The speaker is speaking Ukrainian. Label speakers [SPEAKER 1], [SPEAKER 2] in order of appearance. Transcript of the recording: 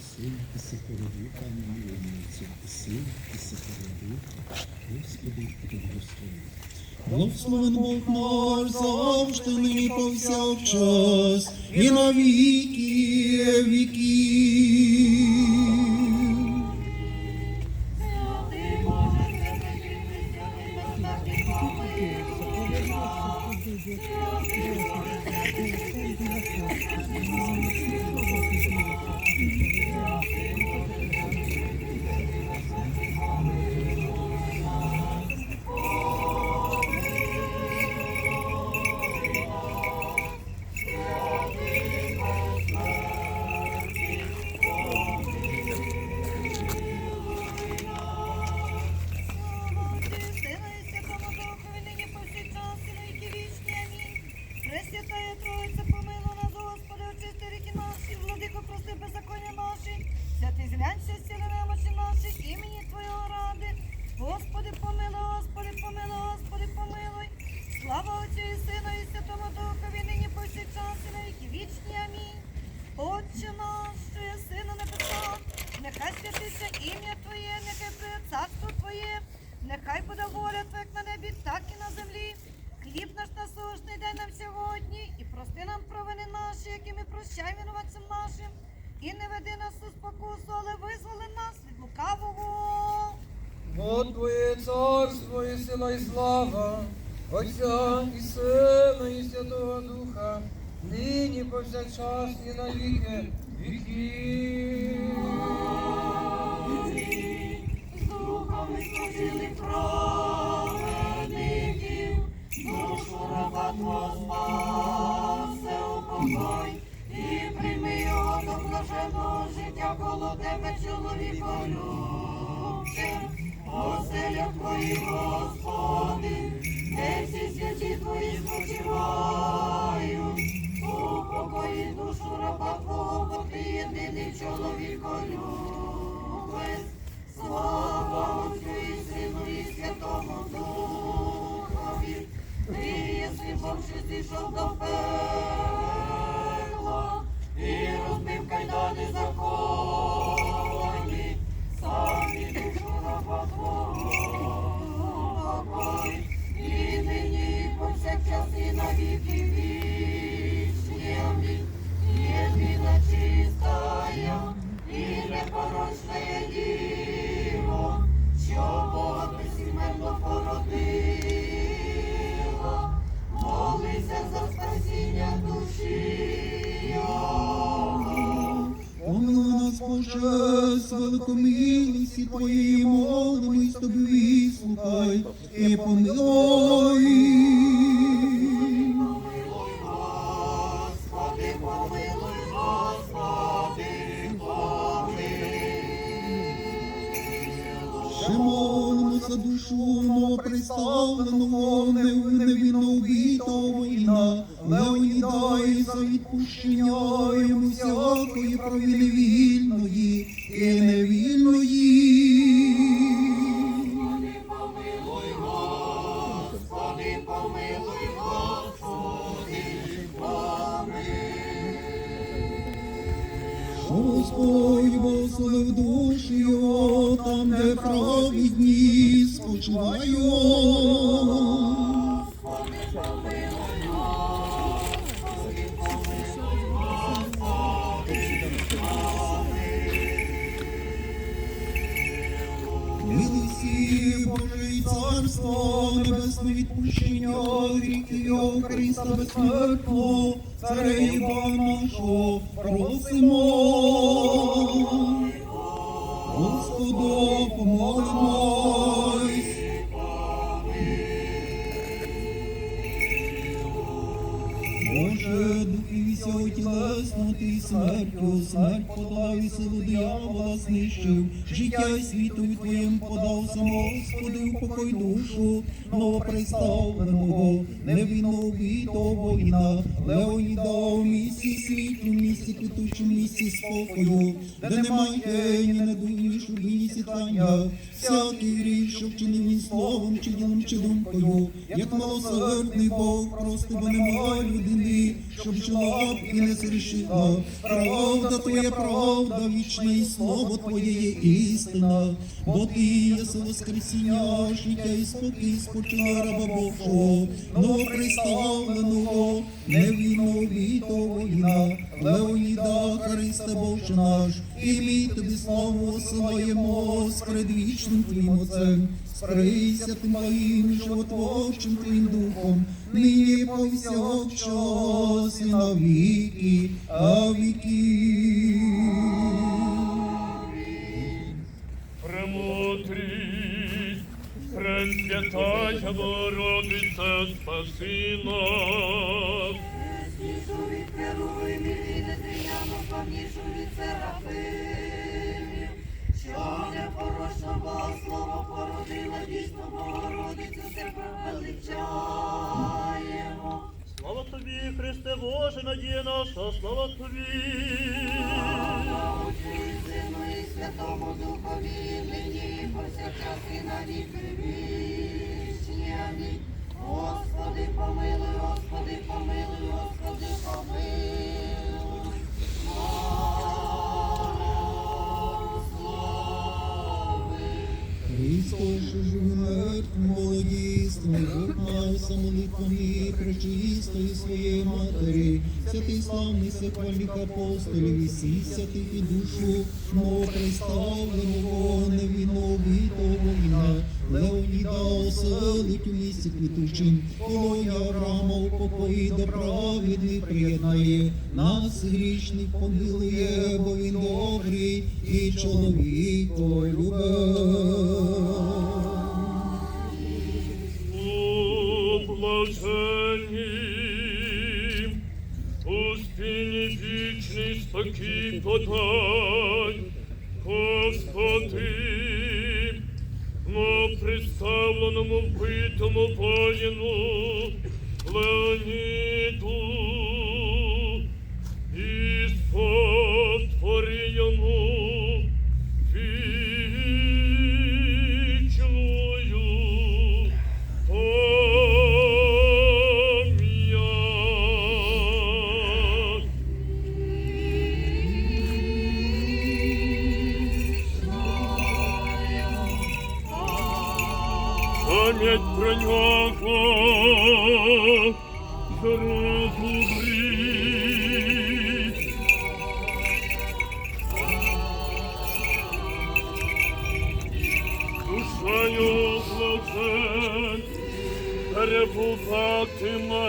[SPEAKER 1] Син, і Святого Духа, амінь. Син, і Духа, Господи, благослови. Благословен Бог наш завжди, нині повсякчас, і на віки віків.
[SPEAKER 2] Отче наш, що єси на небесах, нехай святиться ім'я Твоє, нехай прийде царство Твоє, нехай буде воля Твоя як на небі, так і на землі. Хліб наш насущний дай нам сьогодні, і прости нам провини наші, які ми прощаємо винуватцям нашим. І не веди нас у спокусу, але визволи нас від лукавого.
[SPEAKER 3] Бо Твоє царство і сила і слава, Отця і Сина і Святого Духа, нині повсякчас і на віки віків.
[SPEAKER 2] З духом служили праведників, душу раба Твого спаси упокой, і прийми його до блаженного життя коло тебе, чоловіко любче, оселя Твої, Господи, де всі святі Твої спочивають, єдиний чоловіко любець. Слава Отцю і Сину і Святому Духові, ти єси Бог, що зійшов до пекла, і розбив кайдани законі, самі душу раба і нині, і повсякчас, і на віки
[SPEAKER 1] з великомилісті Твоєї молимось Тобі вислухай і помилуй.
[SPEAKER 2] Помилуй,
[SPEAKER 1] за душу новоприставленого, нев- невинно убитого війна, Леоніда і за відпущення йому всякої провини вільної і невільної. Господь благословив душі там, де праві дні Милості Боже царство, небесне відпущення, гріхів Христа безсмертного, царя нашого, просимо. Господу помолимось. Боже, духи всього тілесного, ти смертю, смерть подав і силу диявола знищив, життя й світу твоїм подав сам Господи, упокой душу новоприставленого, невинно убитого воїна, Леоніда в місці світлу, місці квітучому місці спокою, де немає ні недуні, шуби, ні сітання, всякий гріх, що вчинив ні словом, чи ділом, чи думкою, як милосердний Бог, просто бо немає людини, щоб жила б і не зрішила. Правда твоя правда. вічна і слово Твоє є істина, бо Ти єси воскресіння, життя і спокій, спочила раба Божого, новоприставленого, невинного бітого війна, Леоніда, Христе Боже наш, і ми Тобі славу осилаємо з предвічним Твоїм Отцем, з присятим Твоїм животворчим Твоїм Духом, нині повсякчас і на віки, а віки.
[SPEAKER 4] Премудрість, Пресвятая Богородиця, спаси нас.
[SPEAKER 2] Яснішу від керуй, мілі незрівняно славнішу від серафимів, що непорочно Бога слово породила, дійсно Богородицю тебе величаємо.
[SPEAKER 4] Слава тобі, Христе Боже, надія наша, слава тобі.
[SPEAKER 2] Отцю і Сину і Святому Духові, нині і повсякчас і на віки вічні. Амінь. Господи, помилуй, Господи, помилуй,
[SPEAKER 1] вогнався молитвами пречистої своєї матері, святий славний сихвальних апостолів, і всіх святих і душу новоприставленого, невинного битого воїна, Леоніда оселить у місті квітучим, Володя Авраама упокоїть до праведних приєднає, нас грішних помилує, бо він добрий і чоловіко любить.
[SPEAKER 4] Блаженні, у вічний спокій подай, Господи, на представленому вбитому воїну Леоніду і Пам'ять про нього розубріть. Душою блажен перебуватиме